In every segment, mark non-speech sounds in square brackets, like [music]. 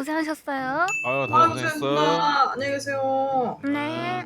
고생하셨어요. 아유 다들 고생했어. 고생했습니다. 안녕히 계세요. 네.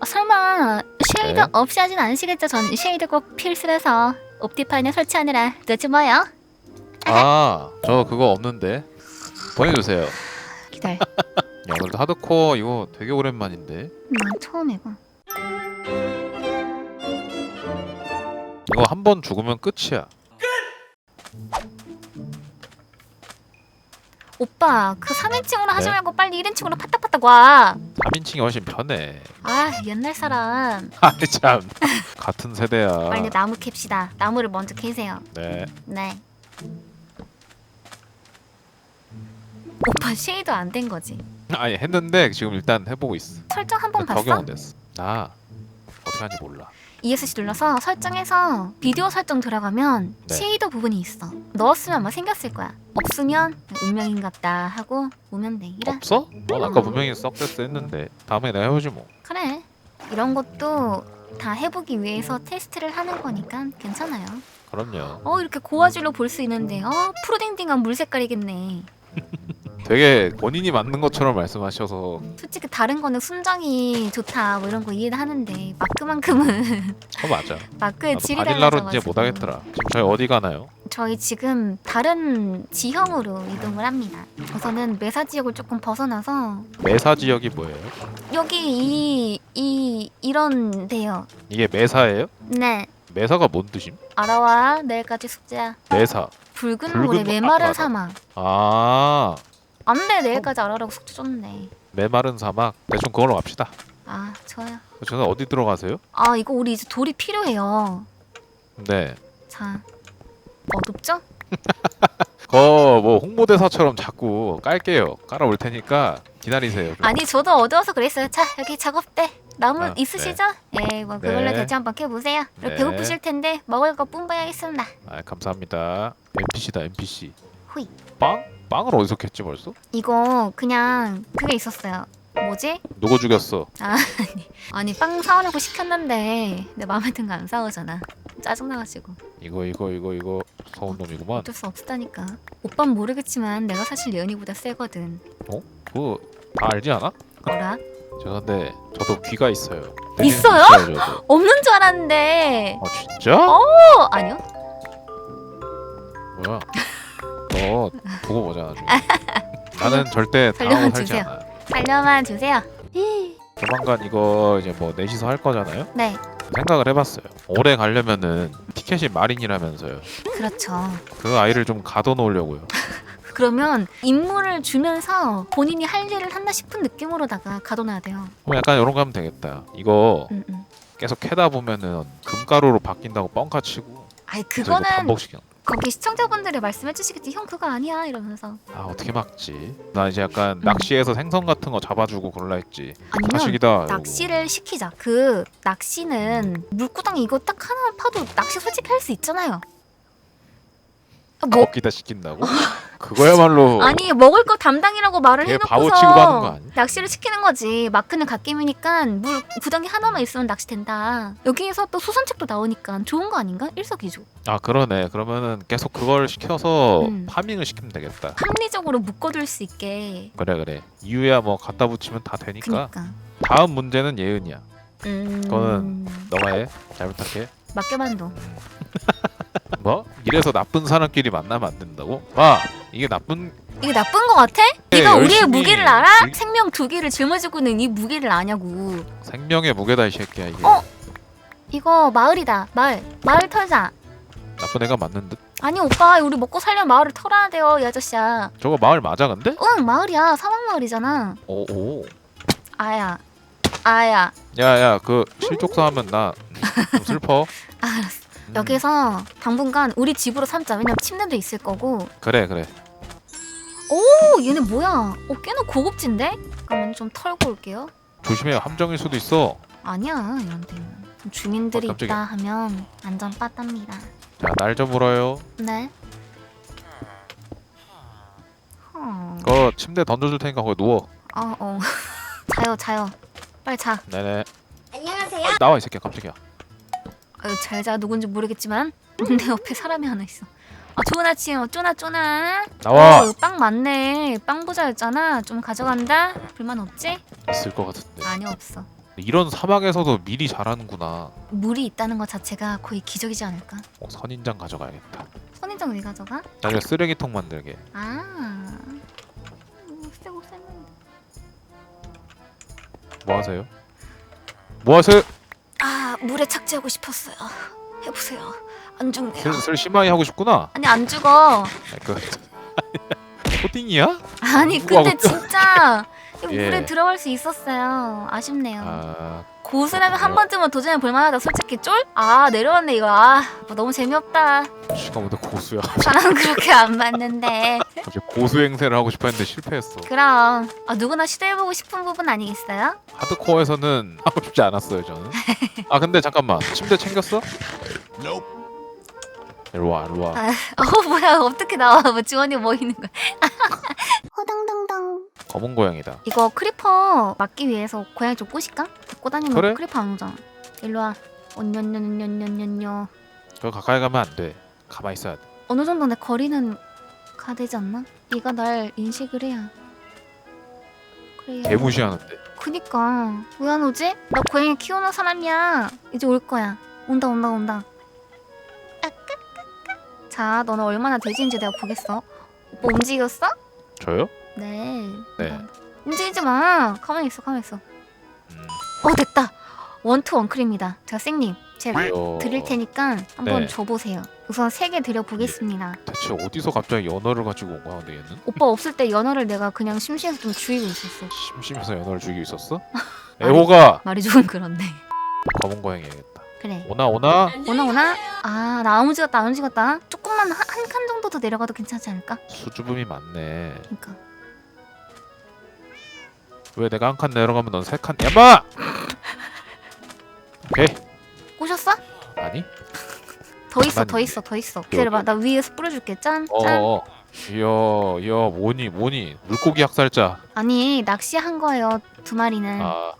어, 설마 쉐이드 네? 없이 하진 않으시겠죠? 전 쉐이드 꼭 필수라서 옵티파인에 설치하느라 늦지 뭐요? 아저 그거 없는데 보내주세요. 기다려. [laughs] 야 오늘도 하드코어 이거 되게 오랜만인데 난 처음이고. 이거 한 번 죽으면 끝이야. 오빠 그 3인칭으로 하지 네? 말고 빨리 1인칭으로 파딱파딱 와. 3인칭이 훨씬 편해. 아 옛날 사람. [laughs] 아니 참 같은 세대야. 빨리 나무 캡시다. 나무를 먼저 캐세요. 네. 네. 오빠 쉐이드 안된 거지? 아니 했는데 지금 일단 해보고 있어. 설정 한 번 봤어? 적용은 됐어. 나 어떻게 하는지 몰라. ESC 눌러서 설정해서 비디오 설정 들어가면 네. 쉐이더 부분이 있어. 넣었으면 아마 생겼을 거야. 없으면 운명인갑다 하고 오면 돼. 이라. 없어? 넌 아까 분명히 썩됐어 했는데 다음에 내가 해보지 뭐. 그래. 이런 것도 다 해보기 위해서 테스트를 하는 거니까 괜찮아요. 그럼요. 어 이렇게 고화질로 볼 수 있는데 어 푸르딩딩한 물 색깔이겠네. [laughs] 되게 본인이 만든 것처럼 말씀하셔서 솔직히 다른 거는 순정이 좋다 뭐 이런 거 이해는 하는데 마크만큼은 어 맞아. [laughs] 마크의 나도 질이 바닐라로 이제 달라져가지고 못 하겠더라. 지금 저희 어디 가나요? 저희 지금 다른 지형으로 이동을 합니다. 우선은 메사 지역을 조금 벗어나서 메사 지역이 뭐예요? 여기 이, 이 이런 데요. 이게 메사예요? 네. 메사가 뭔 뜻임? 알아와 내일까지 숙제야. 메사. 붉은 붉은 모래 모- 메마른 아, 맞아. 사막. 아 안돼 내일까지 알아라고 숙제 줬네. 메마른 사막. 대충 그걸로 갑시다. 아 좋아요. 저는 어디 들어가세요? 아 이거 우리 이제 돌이 필요해요. 네. 자 어둡죠? 그뭐 [laughs] 홍보대사처럼 자꾸 깔게요. 깔아올 테니까 기다리세요. 좀. 아니 저도 어두워서 그랬어요. 자 여기 작업대 나무 아, 있으시죠? 예, 뭐 그걸로 네. 대체 한번 캐보세요. 그리고 네. 배고프실 텐데 먹을 거 뿜어야겠습니다. 아 감사합니다. NPC다 NPC. 후이. 빵? 빵을 어디서 캤지 벌써? 이거 그냥 그게 있었어요. 뭐지? 누구 죽였어? [laughs] 아니 빵 사오려고 시켰는데 내 마음에 든 거 안 사오잖아. 짜증나가지고 이거 이거 이거 이거 서운 놈이구만. 어쩔 수 없다니까. 오빤 모르겠지만 내가 사실 예은이보다 세거든. 그거 다 알지 않아? 뭐라? 죄송한데 저도 귀가 있어요. 있어요? 있어요, 저도. 없는 줄 알았는데. 아 진짜? 어 아니요? 너 보고 보자 나중에. 나는 절대 [laughs] 당하고 살지 주세요. 않아. 살려만 주세요. 조만간 이거 이제 뭐 넷이서 할 거잖아요. 네, 생각을 해봤어요. 오래 가려면은 티켓이 마린이라면서요. 그렇죠. 그 아이를 좀 가둬놓으려고요. [laughs] 그러면 임무를 주면서 본인이 할 일을 한다 싶은 느낌으로다가 가둬놔야 돼요. 뭐 약간 이런 거 하면 되겠다. 이거 음, 음. 계속 캐다 보면은 금가루로 바뀐다고 뻥카 치고 아이 그래서 이거 그거는 반복시켜. 거기 시청자분들이 말씀해 주시겠지. 형 그거 아니야 이러면서. 아 어떻게 막지? 나 이제 약간 낚시해서 생선 같은 거 잡아주고 그럴라 했지. 아니면 사실이다. 이러고. 낚시를 시키자. 그 낚시는 물구덩이 이거 딱 하나 파도 낚시 솔직히 할 수 있잖아요. 아, 뭐 먹기다 시킨다고? 그거야말로 [laughs] 아니 먹을 거 담당이라고 말을 걔 바보 취급하는 거 해놓고서 아니야? 낚시를 시키는 거지. 마크는 갓김이니까 물 구덩이 하나만 있으면 낚시 된다. 여기에서 또 수선책도 나오니까 좋은 거 아닌가? 일석이조. 아 그러네. 그러면은 계속 그걸 시켜서 음. 파밍을 시키면 되겠다. 합리적으로 묶어둘 수 있게. 그래 그래. 이유야 뭐 갖다 붙이면 다 되니까. 그니까. 다음 문제는 예은이야. 음. 그거는 너가 해. 잘 부탁해. 맡겨만도. 뭐? 이래서 나쁜 사람끼리 만나면 안 된다고? 와 이게 나쁜 이게 나쁜 거 같아? 네, 네가 우리의 열심히 무게를 알아? 즐- 생명 두 개를 짊어지고 있는 이 무게를 아냐고. 생명의 무게다 이 새끼야 이게. 어? 이거 마을이다. 마을. 마을 털자. 나쁜 애가 맞는 듯. 아니 오빠 우리 먹고 살려면 마을을 털어야 돼요 이 아저씨야. 저거 마을 맞아 근데? 응 마을이야 사막 마을이잖아. 오오. 아야. 아야. 야야 그 실족사 하면 나 [laughs] 좀 슬퍼. 아, 알았어. 음, 여기서 당분간 우리 집으로 삼자. 왜냐면 침대도 있을 거고. 그래 그래. 오 얘네 뭐야? 어 꽤나 고급진데? 그러면 좀 털고 올게요. 조심해 함정일 수도 있어. 아니야 이런 데는. 주민들이 어, 있다 깜짝이야. 하면 안전 빠답니다. 자날 좀 물어요. 네. 어. 침대 던져줄 테니까 거기 누워. 어, 어. [laughs] 자요, 자요. 빨리 자. 네네. 안녕하세요. 아, 나와 이 새끼야 깜짝이야. 아유, 잘 자. 누군지 모르겠지만. [laughs] 내 옆에 사람이 하나 있어. 아 좋은 아침 어쩌나 쪼나. 나와 어, 빵 많네. 빵 부자였잖아. 좀 가져간다. 불만 없지? 있을 것 같은데 아니 없어. 이런 사막에서도 미리 자라는구나 물이 있다는 것 자체가 거의 기적이지 않을까? 어, 선인장 가져가야겠다 선인장 왜 가져가? 나중에 쓰레기통 만들게 아. 음, 쓰고 쌌는데. 뭐 하세요? 뭐 하세요? 아 물에 착지하고 싶었어요. 해보세요. 안 죽네요. 슬슬 심하게 하고 싶구나 아니 안 죽어. 아이, 그 [laughs] 코딩이야? 아니 누구하고 근데 진짜 이 [laughs] 예. 물에 들어갈 수 있었어요. 아쉽네요. 아 고수라면 한 번쯤은 도전해 볼 만하다. 솔직히 쫄? 아 내려왔네 이거. 아뭐 너무 재미없다. 시간보다 고수야 [laughs] 저랑 그렇게 안 맞는데. 갑자기 고수 행세를 하고 싶었는데 실패했어 그럼 아, 누구나 시도해보고 싶은 부분 아니겠어요? 하드코어에서는 [laughs] 하고 싶지 않았어요 저는 아 근데 잠깐만 침대 챙겼어? 일로 와 일로와 아, [laughs] 어 뭐야 어떻게 나와? 뭐 지원이 뭐 있는 거야? 허당당당. 검은 고양이다 이거 크리퍼 막기 위해서 고양이 좀 꼬실까? 데리고 다니면 그래? 크리퍼 안 오잖아. 일로 와. 온년년년년년년년. 그거 가까이 가면 안 돼 가만히 있어야 돼 어느 정도 내 거리는 가야 되지 않나? 네가 날 인식을 해야. 그래야. 개무시하는데 그니까 왜 안 오지? 나 고양이 키우는 사람이야. 이제 올 거야. 온다 온다 온다. 자, 너는 얼마나 돼지인지 내가 보겠어. 오빠 움직였어? 저요? 네. 네. 움직이지 마. 가만히 있어, 가만히 있어. 음, 어 됐다. 원투 원클입니다. 제가 쌩님, 제가 이거 드릴 테니까 한번 네. 줘보세요. 우선 세 개 드려 보겠습니다. 대체 어디서 갑자기 연어를 가지고 온 거야 근데 얘는? 오빠 없을 때 연어를 내가 그냥 심심해서 좀 죽이고 있었어. 심심해서 연어를 죽이고 있었어? [laughs] 애호가 말이 좋은 그런데. 검은 고양이 해야겠다 그래. 오나 오나 오나 오나? 아, 나안 움직였다, 안 움직였다. 조금만 한 칸 정도 더 내려가도 괜찮지 않을까? 수줍음이 많네 그러니까. 왜 내가 한 칸 내려가면 넌 세 칸 야마! 오케이 꼬셨어? 아니? 더 있어, 더 있어, 더 있어. 기다려봐, 나 위에서 뿌려줄게. 짠, 짠. 어어 이야 이야 뭐니 뭐니 물고기 학살자 아니, 낚시한 거예요, 두 마리는. 아 어,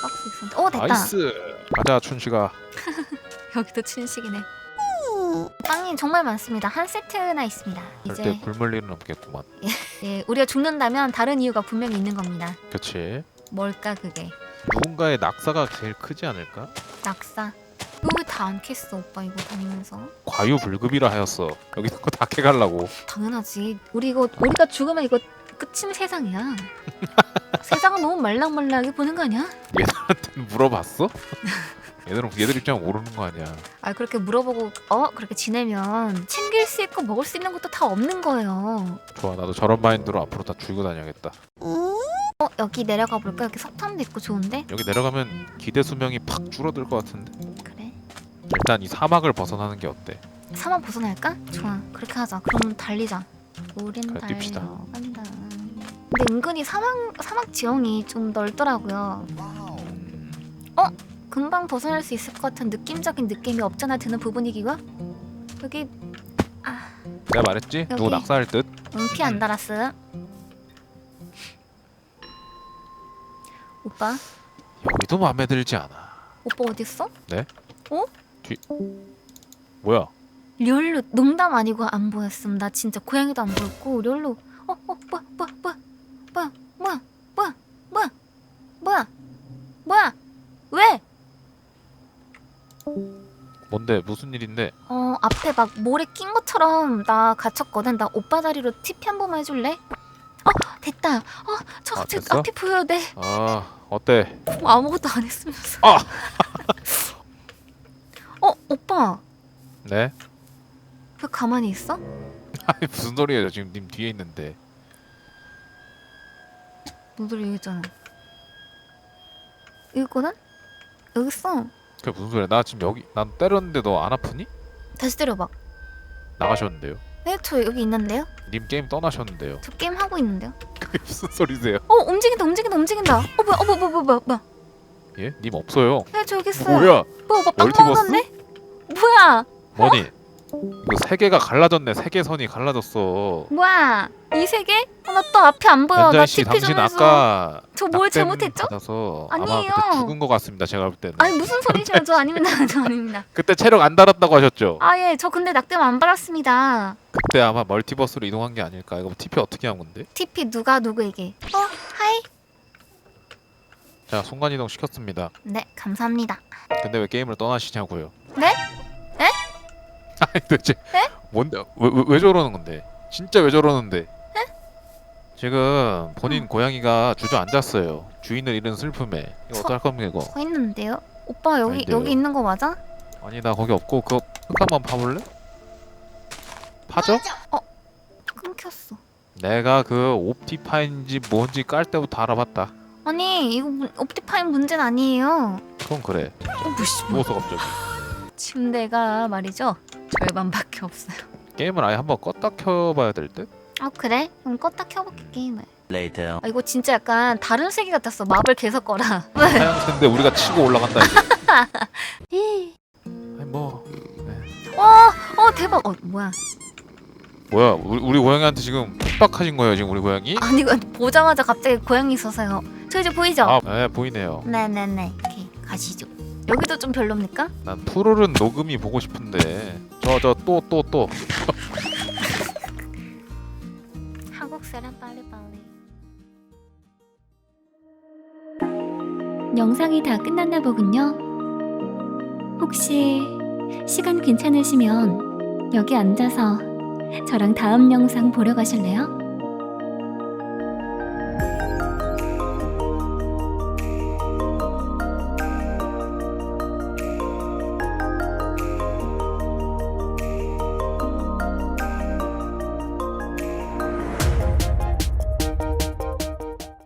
박스 있었는데. 어, 됐다. 나이스 가자 춘식아 [laughs] 여기도 춘식이네. 빵이 정말 많습니다. 한 세트나 있습니다. 절대 이제 굶을 일은 없겠구만 예, 우리가 죽는다면 다른 이유가 분명히 있는 겁니다. 그치 뭘까 그게? 누군가의 낙사가 제일 크지 않을까? 낙사. 이거 왜다안 캤어 오빠 이거 다니면서? 과유불급이라 하였어 여기 있는 거다 캐갈라고 당연하지. 우리 이거 우리가 죽으면 이거 끝인 세상이야. [laughs] 세상은 너무 말랑말랑하게 보는 거 아니야? 물어봤어? [laughs] 얘들은 얘들 입장 모르는 거 아니야 아 그렇게 물어보고 어 그렇게 지내면 챙길 수 있고 먹을 수 있는 것도 다 없는 거예요. 좋아 나도 저런 마인드로 앞으로 다 죽이고 다녀야겠다 어 여기 내려가 볼까? 여기 석탄도 있고 좋은데? 여기 내려가면 기대 수명이 팍 줄어들 것 같은데 그래. 일단 이 사막을 벗어나는 게 어때? 사막 벗어날까? 좋아 그렇게 하자. 그럼 달리자. 우린 그래, 뜁시다. 달려간다. 근데 은근히 사막 사막 지형이 좀 넓더라고요. 음, 금방 벗어날 수 있을 것 같은 느낌적인 느낌이 없잖아 드는 부분이기가 여기 아 내가 말했지? 누구 여기. 낙사할 듯? 응피 안 달았어 오빠 여기도 마음에 들지 않아 오빠 어딨어? 뭐야? 리얼로 농담 아니고 안 보였음 나 진짜 고양이도 안 보였고 리얼로 어어 뭐야 뭐야 뭐야 뭐야 뭐야 뭐야 뭐야 왜? 뭔데 무슨 일인데? 어 앞에 막 모래 낀 것처럼 나 갇혔거든. 나 오빠 다리로 TP 한 번만 해줄래? 어 됐다. 어 저 아, 됐어? 앞이 보여야 돼. 아 어때? 뭐 아무것도 안 했으면서. 아! [laughs] 어 오빠 네? 왜 가만히 있어? [laughs] 아니 무슨 소리예요 지금 님 뒤에 있는데 너들. 여기 있거든? 여기 있어. 그게 무슨 소리야 나 지금 여기 난 때렸는데 너 안 아프니? 다시 때려봐. 나가셨는데요 네, 저 여기 있는데요. 님 게임 떠나셨는데요 저 게임 하고 있는데요. 그게 무슨 소리세요? 어 움직인다, 움직인다, 움직인다. 어 뭐야, 어 뭐야, 뭐야, 뭐야, 뭐야. 예? 님 없어요 네, 저 여기 있어요. 뭐야? 뭐야, 오빠 빵 멀티버스? 먹었네? 뭐야? 뭐니? 이거 세 개가 갈라졌네 세 개 선이 갈라졌어 뭐야? 이 세 개? 어, 나또 앞이 안 보여. 나 연자씨 TP 좀 당신 해서. 아까 저 뭘 낙뎀 잘못했죠? 받아서 아마 아니에요. 그때 죽은 것 같습니다. 제가 볼 때는. 아니 무슨 소리세요? 저 [laughs] 아닙니다. 저 아닙니다. 그때 체력 안 달았다고 하셨죠? 아 예, 저 근데 낙뎀 안 받았습니다. 그때 아마 멀티버스로 이동한 게 아닐까. 이거 TP 어떻게 한 건데? TP 누가 누구에게? 어, 하이. 자 순간 이동 시켰습니다. 네, 감사합니다. 근데 왜 게임을 떠나시냐고요? 네? 에? 아니 도대체 에? 뭔데 왜, 왜, 왜 저러는 건데? 진짜 왜 저러는데? 지금 본인 고양이가 주저앉았어요. 주인을 잃은 슬픔에 이거 서- 어떡할 겁니까 이거? 거 있는데요? 오빠 여기 아닌데요. 여기 있는 거 맞아? 아니 나 거기 없고 그거 흙 한번 파볼래? 파죠? 끊겼어. 내가 그 옵티파인지 뭔지 깔 때부터 알아봤다. 아니 이거 문- 옵티파인 문제는 아니에요. 그건 그래. 어, 누워서 갑자기 침대가 말이죠 절반밖에 없어요. 게임을 아예 한번 껐다 켜봐야 될 듯? 아 그래? 그럼 껐다 켜볼게 게임을. Later. 아 이거 진짜 약간 다른 세계 같았어. 마블 계속 거라. [laughs] 하얀색인데 우리가 치고 올라간다 이제. [laughs] 아니 뭐 어, 어 대박. 어 뭐야? 뭐야 우리, 우리 고양이한테 지금 핍박하신 거예요 지금 우리 고양이? 아니 이거 보자마자 갑자기 고양이 있어서요. 저 이제 보이죠? 아, 네 보이네요. 네네네. 오케이 가시죠. 여기도 좀 별로입니까? 난 푸르른 녹음이 보고 싶은데 저 저 또 또 또 [laughs] 한국 사람 빨리빨리. 영상이 다 끝났나 보군요. 혹시 시간 괜찮으시면 여기 앉아서 저랑 다음 영상 보러 가실래요?